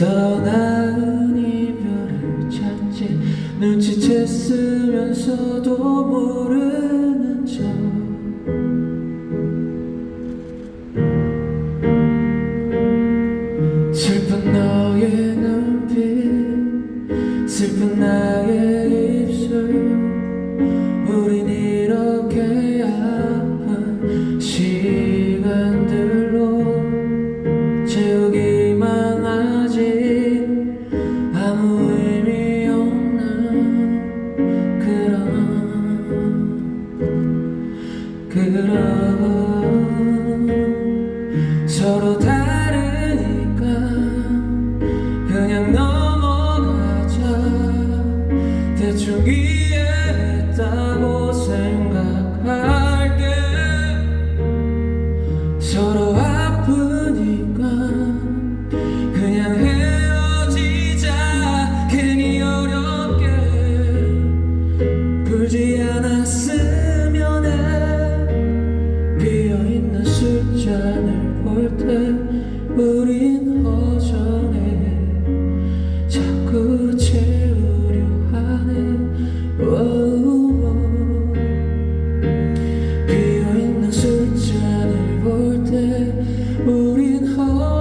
더 나은 이별을 찾지. 눈치챘으면서도 모르는 척. 슬픈 너의 눈빛 슬픈 나 그럼 서로 다르니까 그냥 넘어가자. 대충 이해했다고 생각할게. 서로 아프니까 그냥 헤어지자. 괜히 어렵게. 불지 시간을 볼 때 우린 허전해. 자꾸 채우려 하네. 와우 비어있는 술잔을 볼 때 우린 허전해